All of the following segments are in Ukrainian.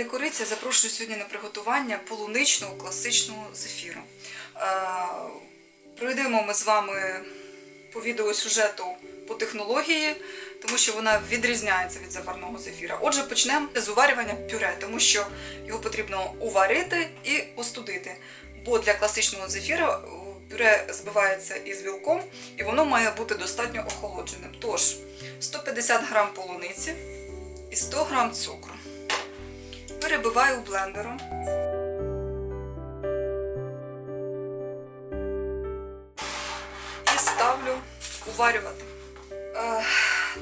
Каналі Кориця. Запрошую сьогодні на приготування полуничного класичного зефіру. Е, Пройдемо ми з вами по відеосюжету по технології, тому що вона відрізняється від заварного зефіра. Отже, почнемо з уварювання пюре, тому що його потрібно уварити і остудити. Бо для класичного зефіра е, пюре збивається із білком, і воно має бути достатньо охолодженим. Тож 150 грам полуниці і 100 грам цукру. Перебиваю блендером. І ставлю уварювати. Е,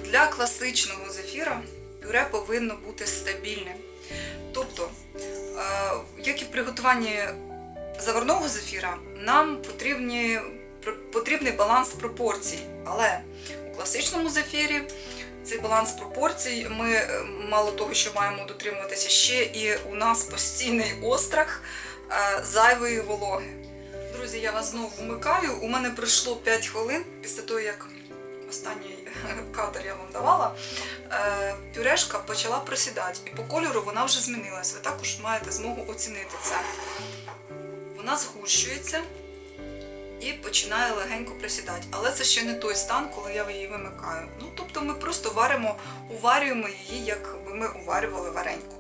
Для класичного зефіра пюре повинно бути стабільним. Тобто, е, як і в приготуванні заварного зефіра, нам потрібні, потрібний баланс пропорцій. Але у класичному зефірі цей баланс пропорцій. Ми е, мало того, що маємо дотримуватися ще і у нас постійний острах е, зайвої вологи. Друзі, я вас знову вмикаю. У мене пройшло 5 хвилин після того, як останній кадр я вам давала. е, Пюрешка почала просідати, і по кольору вона вже змінилась. Ви також маєте змогу оцінити це. Вона згущується і починає легенько присідати. Але це ще не той стан, коли я її вимикаю. Ну, тобто ми просто варимо, уварюємо її, як ми уварювали вареньку.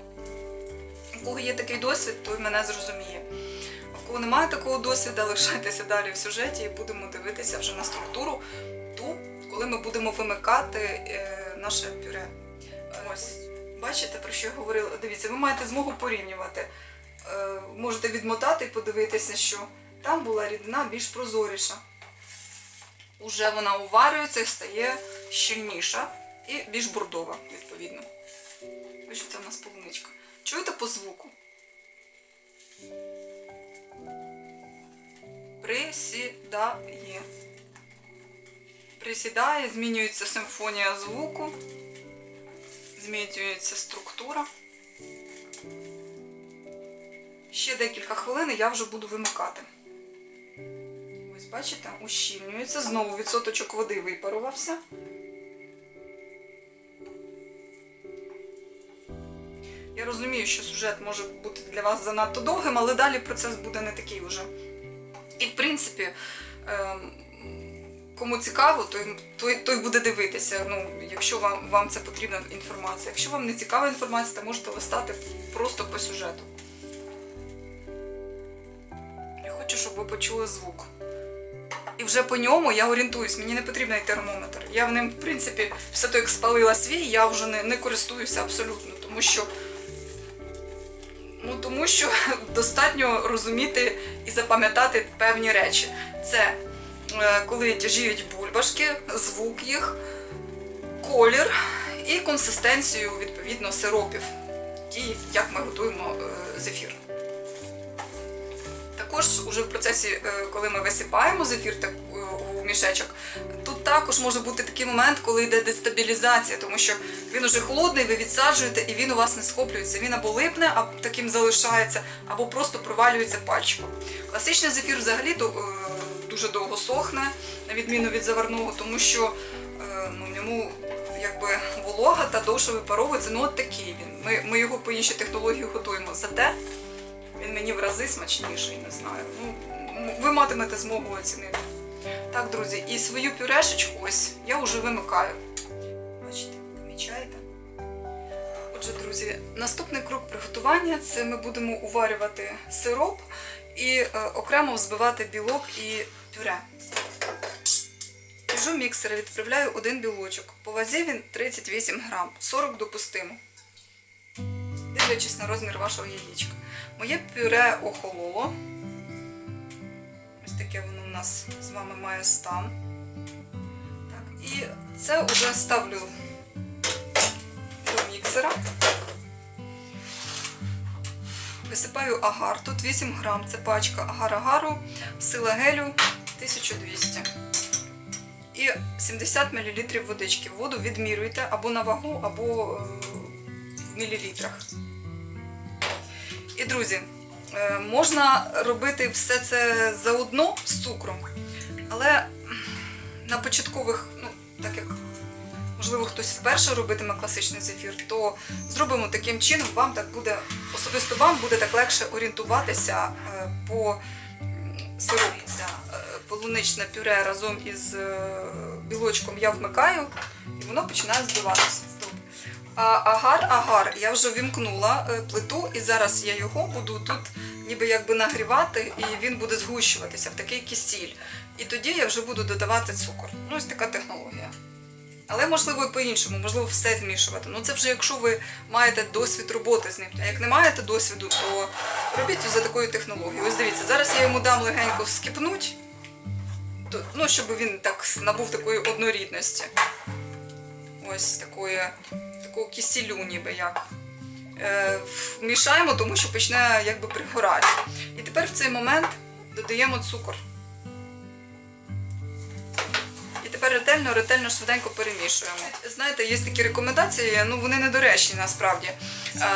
У кого є такий досвід, той мене зрозуміє. В кого немає такого досвіду, лишайтеся далі в сюжеті і будемо дивитися вже на структуру ту, коли ми будемо вимикати е, наше пюре. Ось, бачите, про що я говорила? Дивіться, ви маєте змогу порівнювати. Е, можете відмотати і подивитися, що там була рідина більш прозоріша. Уже вона уварюється і стає щільніша і більш бордова, відповідно. Ось це в нас полуничка. Чуєте по звуку? Присідає. Присідає, змінюється симфонія звуку, змінюється структура. Ще декілька хвилин і я вже буду вимикати. Ось бачите, ущільнюється. Знову відсоточок води випарувався. Я розумію, що сюжет може бути для вас занадто довгим, але далі процес буде не такий вже. І в принципі, ем, кому цікаво, той, той, той буде дивитися. Ну, якщо вам, вам це потрібна інформація. Якщо вам не цікава інформація, то можете листати просто по сюжету. Я хочу, щоб ви почули звук. І вже по ньому я орієнтуюсь, мені не потрібний термометр. Я в ним, в принципі, все то як спалила свій, я вже не, не користуюся абсолютно, тому що. Ну, тому що достатньо розуміти і запам'ятати певні речі. Це е, коли тяжіють бульбашки, звук їх, колір і консистенцію відповідно сиропів, ті, як ми готуємо е, зефір. Також уже в процесі, е, коли ми висипаємо зефір е, у мішечок, тут також може бути такий момент, коли йде дестабілізація, тому що він уже холодний, ви відсаджуєте і він у вас не схоплюється. Він або липне, а таким залишається, або просто провалюється пальчиком. Класичний зефір взагалі е, дуже довго сохне, на відміну від заварного, тому що ну, в ньому якби волога та довше випаровується. Ну от такий він. Ми, ми його по іншій технології готуємо. Зате він мені в рази смачніший, не знаю. Ну, ви матимете змогу оцінити. Так, друзі, і свою пюрешечку ось я вже вимикаю. Бачите, помічаєте? Отже, друзі, наступний крок приготування це ми будемо уварювати сироп і е, окремо взбивати білок і пюре. Кажу міксера, відправляю один білочок. По вазі він 38 грам, 40 допустимо. Дивлячись на розмір вашого яєчка. Моє пюре охололо. Ось таке воно у нас з вами має стан. Так, і це вже ставлю до міксера. Висипаю агар. Тут 8 грам. Це пачка агар-агару, сила гелю 1200. І 70 мл водички. Воду відмірюйте або на вагу, або е, в мілілітрах. І, друзі, е, можна робити все це заодно з цукром, але на початкових, ну, так як можливо, хтось вперше робитиме класичний зефір, то зробимо таким чином, вам так буде, особисто вам буде так легше орієнтуватися е, по сиропу. Е, Полуничне пюре разом із білочком я вмикаю, і воно починає збиватися. Стоп. А агар, агар, я вже вімкнула е, плиту, і зараз я його буду тут ніби якби нагрівати, і він буде згущуватися в такий кисіль. І тоді я вже буду додавати цукор. Ну, ось така технологія. Але можливо і по-іншому, можливо, все змішувати. Ну це вже якщо ви маєте досвід роботи з ним. А як не маєте досвіду, то робіть за такою технологією. Ось дивіться, зараз я йому дам легенько вскипнуть, ну, щоб він так набув такої однорідності. Ось такої, такого кисілю, ніби як. Мішаємо, вмішаємо, тому що почне якби пригорати. І тепер в цей момент додаємо цукор. Ретельно, ретельно, швиденько перемішуємо. Знаєте, є такі рекомендації, ну вони недоречні насправді. Е,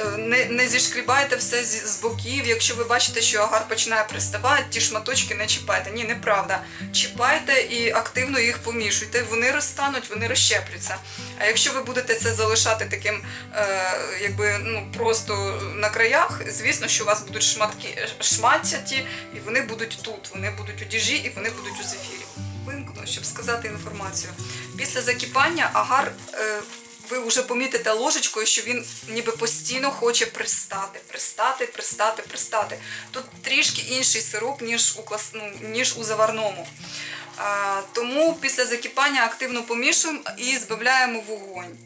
е, Не, не зішкрібайте все з, з боків. Якщо ви бачите, що агар починає приставати, ті шматочки не чіпайте. Ні, неправда. Чіпайте і активно їх помішуйте. Вони розтануть, вони розщепляться. А якщо ви будете це залишати таким, е, якби ну просто на краях, звісно, що у вас будуть шматки шматяті, і вони будуть тут. Вони будуть у діжі і вони будуть у зефірі. Вимкну, щоб сказати інформацію. Після закипання агар. Е, ви вже помітите ложечкою, що він ніби постійно хоче пристати, пристати, пристати, пристати. Тут трішки інший сироп, ніж у клас... ну, ніж у заварному. Тому після закипання активно помішуємо і збавляємо вогонь.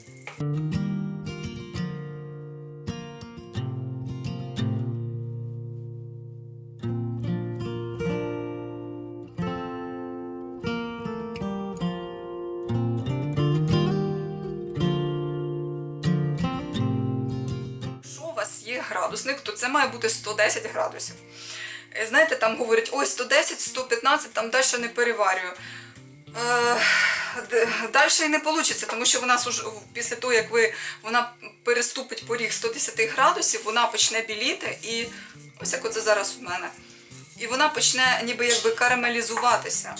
Градусник, то це має бути 110 градусів. Е, Знаєте, там говорять, ой, 110, 115, там далі не переварюю. Е, далі і не вийде, тому що вона після того, як вона переступить поріг 110 градусів, вона почне біліти і ось як оце зараз у мене. І вона почне ніби якби.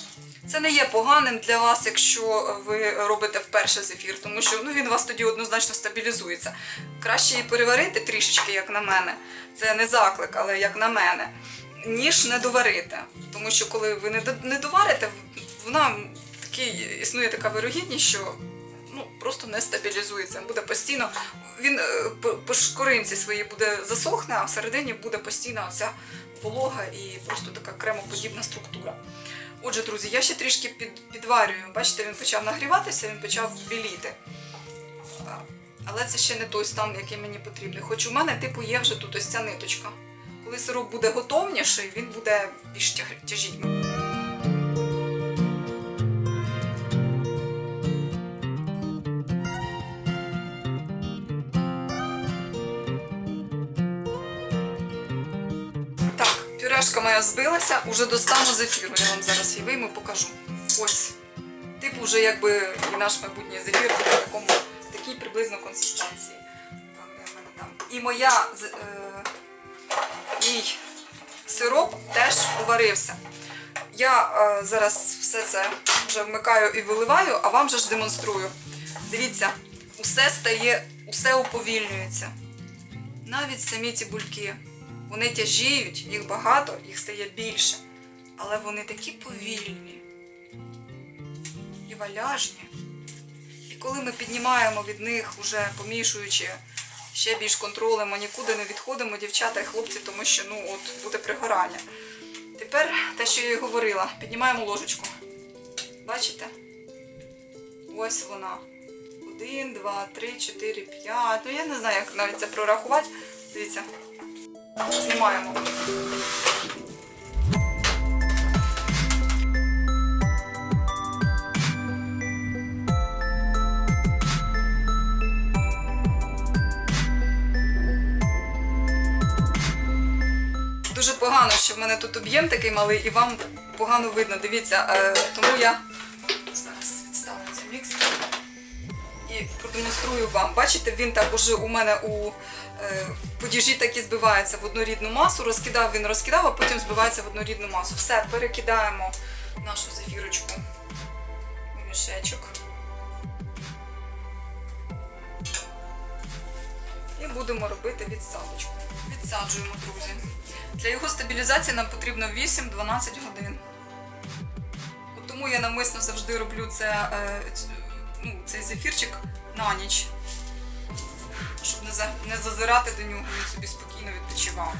Це не є поганим для вас, якщо ви робите вперше зефір, тому що ну, він у вас тоді однозначно стабілізується. Краще її переварити трішечки, як на мене. Це не заклик, але як на мене, ніж не доварити. Тому що коли ви не, доварите, вона такий, існує така вирогідність, що ну, просто не стабілізується. Буде постійно, він е, по, шкоринці своїй буде засохне, а всередині буде постійно ця волога і просто така кремоподібна структура. Отже, друзі, я ще трішки під, підварюю. Бачите, він почав нагріватися, він почав біліти. Але це ще не той стан, який мені потрібний. Хоч у мене, типу, є вже тут ось ця ниточка. Коли сироп буде готовніший, він буде більш тяжіть. Моя збилася, уже достану зефіру. Я вам зараз її вийму, покажу. Ось. Типу вже якби і наш майбутній зефір буде в такому такій приблизно консистенції. І моя е, мій сироп теж уварився. Я е, зараз все це вже вмикаю і виливаю, а вам же ж демонструю. Дивіться, усе стає, усе уповільнюється. Навіть самі ці бульки. Вони тяжіють, їх багато, їх стає більше. Але вони такі повільні і валяжні. І коли ми піднімаємо від них, уже помішуючи ще більш контролем, нікуди не відходимо, дівчата і хлопці, тому що ну, от, буде пригорання. Тепер те, що я і говорила, піднімаємо ложечку. Бачите? Ось вона. Один, два, три, чотири, п'ять. Ну я не знаю, як навіть це прорахувати. Дивіться. Знімаємо. Дуже погано, що в мене тут об'єм такий малий і вам погано видно. Дивіться, е, тому я зараз відставлю цей мікс і продемонструю вам. Бачите, він так уже у мене у Е, подіжі такі збиваються в однорідну масу, розкидав він, розкидав, а потім збивається в однорідну масу. Все, перекидаємо нашу зефірочку у мішечок. І будемо робити відсадочку. Відсаджуємо, друзі. Для його стабілізації нам потрібно 8-12 годин. От тому я навмисно завжди роблю це, е, ну, цей зефірчик на ніч щоб не, за, не зазирати до нього, він собі спокійно відпочивав.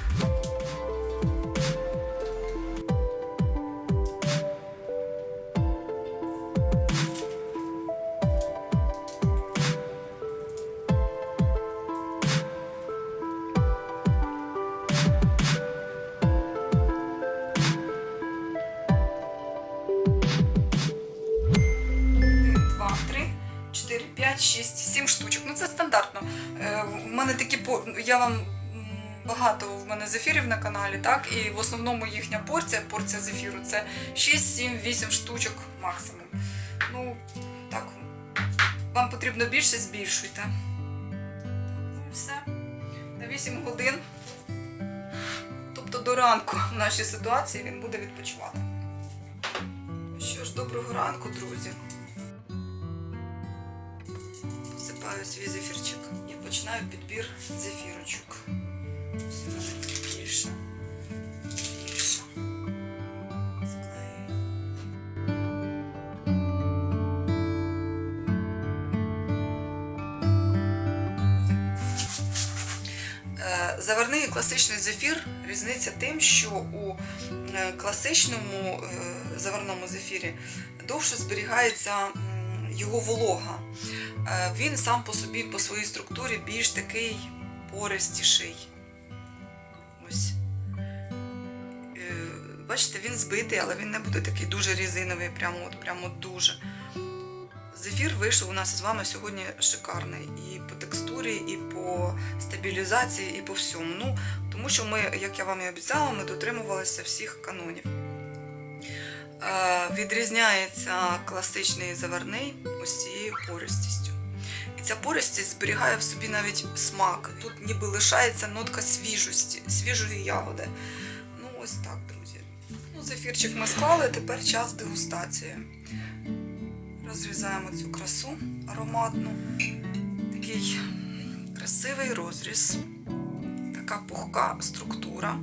Шість, сім штучок. Ну це стандартно. Я вам багато в мене зефірів на каналі, так? І в основному їхня порція, порція зефіру це 6, 7, 8 штучок максимум. Ну, так. Вам потрібно більше, збільшуйте. Ну і все. На 8 годин. Тобто до ранку в нашій ситуації він буде відпочивати. Ну Що ж, доброго ранку, друзі. Посипаю свій зефірчик починаю підбір зефірочок. Ось у. Е, Заварний класичний зефір різниця тим, що у е, класичному е, заварному зефірі довше зберігається його волога. Е, Він сам по собі, по своїй структурі, більш такий пористіший. Ось. Е, Бачите, він збитий, але він не буде такий дуже різиновий, прямо, от, прямо дуже. Зефір вийшов у нас з вами сьогодні шикарний і по текстурі, і по стабілізації, і по всьому. Ну, тому що ми, як я вам і обіцяла, ми дотримувалися всіх канонів. Е, відрізняється класичний заварний ось цією пористістю. І ця пористість зберігає в собі навіть смак. Тут ніби лишається нотка свіжості, свіжої ягоди. Ну, ось так, друзі. Ну, зефірчик ми склали, тепер час дегустації. Розрізаємо цю красу ароматну. Такий красивий розріз, така пухка структура.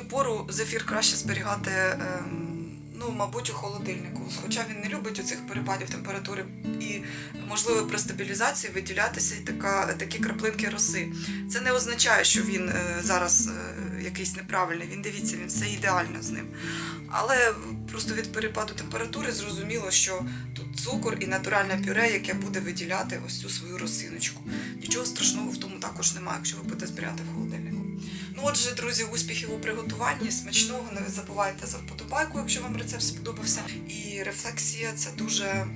У літню пору зефір краще зберігати, ем, ну, мабуть, у холодильнику, хоча він не любить оцих перепадів температури і, можливо, при стабілізації виділятися і така, такі краплинки роси. Це не означає, що він е, зараз е, якийсь неправильний. Він дивіться, він все ідеально з ним. Але просто від перепаду температури зрозуміло, що тут цукор і натуральне пюре, яке буде виділяти ось цю свою росиночку. Нічого страшного в тому також немає, якщо ви будете збирати в холодильнику. Ну, отже, друзі, успіхів у приготуванні, смачного, не забувайте за вподобайку, якщо вам рецепт сподобався. І рефлексія це дуже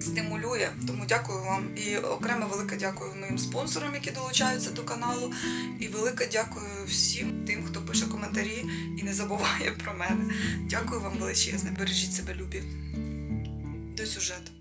стимулює. Тому дякую вам. І окремо велике дякую моїм спонсорам, які долучаються до каналу. І велике дякую всім тим, хто пише коментарі і не забуває про мене. Дякую вам величезне. Бережіть себе, любі. До сюжету.